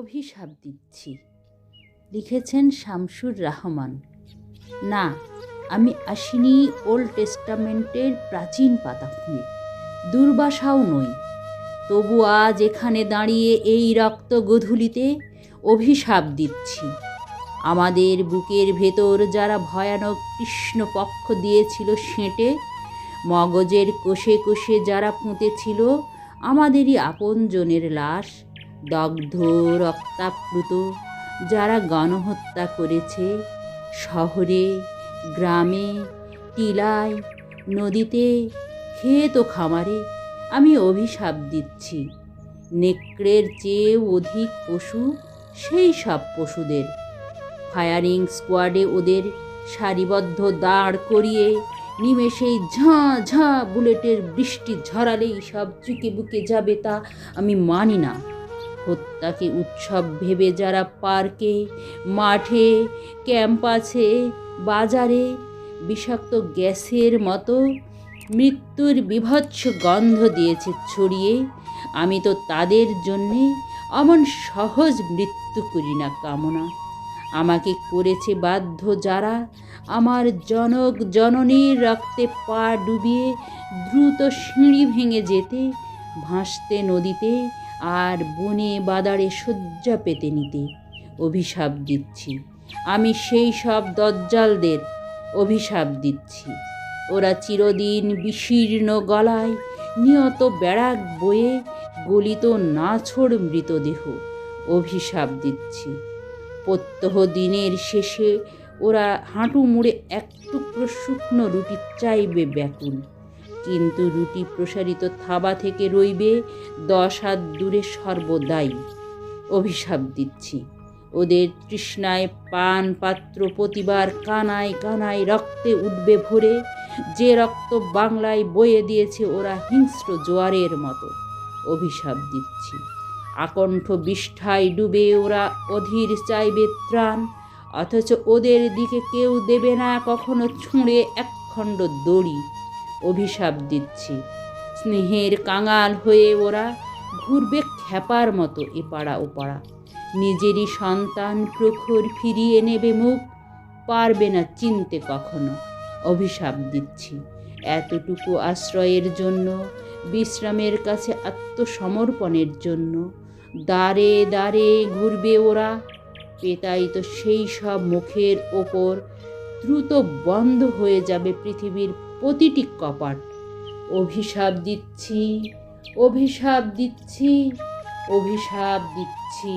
অভিশাপ দিচ্ছি। লিখেছেন শামসুর রহমান। না, আমি আসিনি ওল্ড টেস্টামেন্টের প্রাচীন পাতা খুঁড়ে। দুর্বাসাও নই। তবু আজ এখানে দাঁড়িয়ে এই রক্ত গধূলিতে অভিশাপ দিচ্ছি। আমাদের বুকের ভেতর যারা ভয়ানক কৃষ্ণপক্ষ দিয়েছিল সেঁটে, মগজের কোষে কোষে যারা পুঁতেছিল, আমাদেরই আপনজনের লাশ দগ্ধ রক্তাপ্লুত যারা গণহত্যা করেছে শহরে, গ্রামে, টিলায়, নদীতে, ক্ষেত ও খামারে আমি অভিশাপ দিচ্ছি। নেকড়ের চেয়ে অধিক পশু সেই সব পশুদের। ফায়ারিং স্কোয়াডে ওদের সারিবদ্ধ দাঁড় করিয়ে নিমেষেই ঝাঁ ঝাঁ বুলেটের বৃষ্টি ঝরালেই সব চুকে বুকে যাবে তা আমি মানি না। হত্যাকে উৎসব ভেবে যারা পার্কে, মাঠে, ক্যাম্পাসে, বাজারে বিষাক্ত গ্যাসের মতো মৃত্যুর বিভৎস গন্ধ দিয়েছে ছড়িয়ে, আমি তো তাদের জন্যে অমন সহজ মৃত্যু করি না কামনা। আমাকে করেছে বাধ্য যারা আমার জনক জননীর রক্তে পা ডুবিয়ে দ্রুত সিঁড়ি ভেঙে যেতে, ভাসতে নদীতে আর বনে বাদারে শয্যা পেতে নিতে অভিশাপ দিচ্ছি। আমি সেই সব দজ্জালদের অভিশাপ দিচ্ছি। ওরা চিরদিন বিশীর্ণ গলায় নিয়ত ব্যারাক বয়ে গলিত নাছোড় মৃতদেহ অভিশাপ দিচ্ছি। প্রত্যহ দিনের শেষে ওরা হাঁটু মুড়ে এক টুকরো শুকনো রুটি চাইবে ব্যাকুল। কিন্তু রুটি প্রসারিত থাবা থেকে রইবে দশ হাত দূরে সর্বদাই। অভিশাপ দিচ্ছি। ওদের তৃষ্ণায় পান পাত্র প্রতিবার কানায় কানায় রক্তে উঠবে ভরে। যে রক্ত বাংলায় বয়ে দিয়েছে ওরা হিংস্র জোয়ারের মতো। অভিশাপ দিচ্ছি। আকণ্ঠ বিষ্ঠায় ডুবে ওরা অধীর চাইবে ত্রাণ। অথচ ওদের দিকে কেউ দেবে না কখনো ছুঁড়ে একখণ্ড দড়ি। অভিশাপ দিচ্ছি। স্নেহের কাঙাল হয়ে ওরা ঘুরবে খ্যাপার মতো এপাড়া ওপাড়া। নিজেরই সন্তান প্রখর ফিরিয়ে নেবে মুখ, পারবে না চিনতে কখনো। অভিশাপ দিচ্ছি। এতটুকু আশ্রয়ের জন্য, বিশ্রামের কাছে আত্মসমর্পণের জন্য, দ্বারে দ্বারে ঘুরবে ওরা। পেতাই তো সেই সব মুখের ওপর দ্রুত বন্ধ হয়ে যাবে পৃথিবীর প্রতিটি কপাট। অভিশাপ দিচ্ছি অভিশাপ দিচ্ছি অভিশাপ দিচ্ছি।